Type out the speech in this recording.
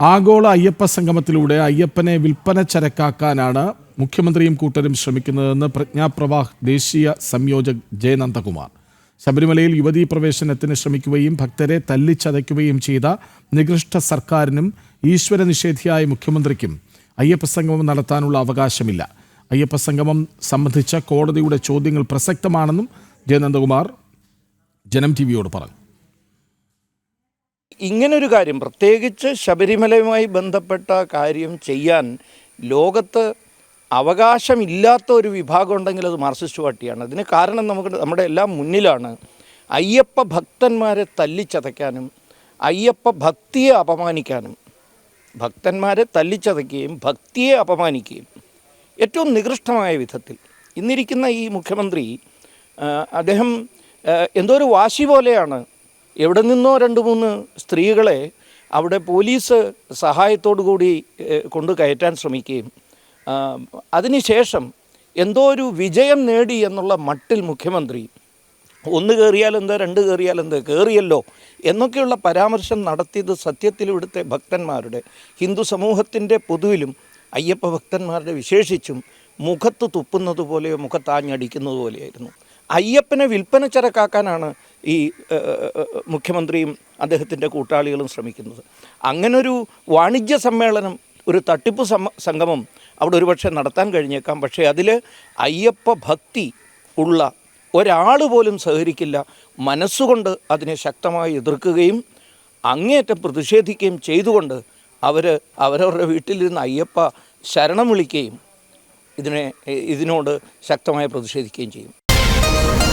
ആഗോള അയ്യപ്പ സംഗമത്തിലൂടെ അയ്യപ്പനെ വിൽപ്പന ചരക്കാക്കാനാണ് മുഖ്യമന്ത്രിയും കൂട്ടരും ശ്രമിക്കുന്നതെന്ന് പ്രജ്ഞാപ്രവാഹ് ദേശീയ സംയോജക് ജയനന്ദകുമാർ. ശബരിമലയിൽ യുവതീ പ്രവേശനത്തിന് ശ്രമിക്കുകയും ഭക്തരെ തല്ലിച്ചതയ്ക്കുകയും ചെയ്ത നികൃഷ്ട സർക്കാരിനും ഈശ്വര നിഷേധിയായ മുഖ്യമന്ത്രിക്കും അയ്യപ്പ സംഗമം നടത്താനുള്ള അവകാശമില്ല. അയ്യപ്പ സംഗമം സംബന്ധിച്ച കോടതിയുടെ ചോദ്യങ്ങൾ പ്രസക്തമാണെന്നും ജയനന്ദകുമാർ ജനം ടി വിയോട് പറഞ്ഞു. ഇങ്ങനൊരു കാര്യം പ്രത്യേകിച്ച് ശബരിമലയുമായി ബന്ധപ്പെട്ട കാര്യം ചെയ്യാൻ ലോകത്ത് അവകാശമില്ലാത്ത ഒരു വിഭാഗം ഉണ്ടെങ്കിൽ അത് മാർക്സിസ്റ്റ് പാർട്ടിയാണ്. അതിന് കാരണം നമുക്ക് നമ്മുടെ എല്ലാം മുന്നിലാണ് അയ്യപ്പ ഭക്തന്മാരെ തല്ലിച്ചതയ്ക്കാനും അയ്യപ്പ ഭക്തിയെ അപമാനിക്കാനും ഭക്തന്മാരെ തല്ലിച്ചതയ്ക്കുകയും ഭക്തിയെ അപമാനിക്കുകയും ഏറ്റവും നികൃഷ്ടമായ വിധത്തിൽ ഇന്നിരിക്കുന്ന ഈ മുഖ്യമന്ത്രി അദ്ദേഹം എന്തോ ഒരു വാശി പോലെയാണ് എവിടെ നിന്നോ രണ്ട് മൂന്ന് സ്ത്രീകളെ അവിടെ പോലീസ് സഹായത്തോടു കൂടി കൊണ്ടു കയറ്റാൻ ശ്രമിക്കുകയും അതിനുശേഷം എന്തോ ഒരു വിജയം നേടി എന്നുള്ള മട്ടിൽ മുഖ്യമന്ത്രി ഒന്ന് കയറിയാൽ എന്ത് രണ്ട് കയറിയാൽ എന്ത് കയറിയല്ലോ എന്നൊക്കെയുള്ള പരാമർശം നടത്തിയത് സത്യത്തിൽ ഇവിടുത്തെ ഭക്തന്മാരുടെ ഹിന്ദു സമൂഹത്തിന്റെ പൊതുവിലും അയ്യപ്പ ഭക്തന്മാരുടെ വിശേഷിച്ചും മുഖത്ത് തുപ്പുന്നത് പോലെയോ മുഖത്താഞ്ഞടിക്കുന്നത് പോലെയായിരുന്നു. അയ്യപ്പനെ വിൽപ്പന ചരക്കാക്കാനാണ് ഈ മുഖ്യമന്ത്രിയും അദ്ദേഹത്തിന്റെ കൂട്ടാളികളും ശ്രമിക്കുന്നത്. അങ്ങനൊരു വാണിജ്യ സമ്മേളനം ഒരു തട്ടിപ്പ് സംഗമം അവിടെ ഒരുപക്ഷെ നടത്താൻ കഴിഞ്ഞേക്കാം. പക്ഷേ അതിൽ അയ്യപ്പ ഭക്തി ഉള്ള ഒരാൾ പോലും സഹകരിക്കില്ല. മനസ്സുകൊണ്ട് അതിനെ ശക്തമായി എതിർക്കുകയും അങ്ങേയറ്റം പ്രതിഷേധിക്കുകയും ചെയ്തുകൊണ്ട് അവർ അവരവരുടെ വീട്ടിലിരുന്ന് അയ്യപ്പ ശരണം വിളിക്കുകയും ഇതിനെ ഇതിനോട് ശക്തമായി പ്രതിഷേധിക്കുകയും ചെയ്യും. you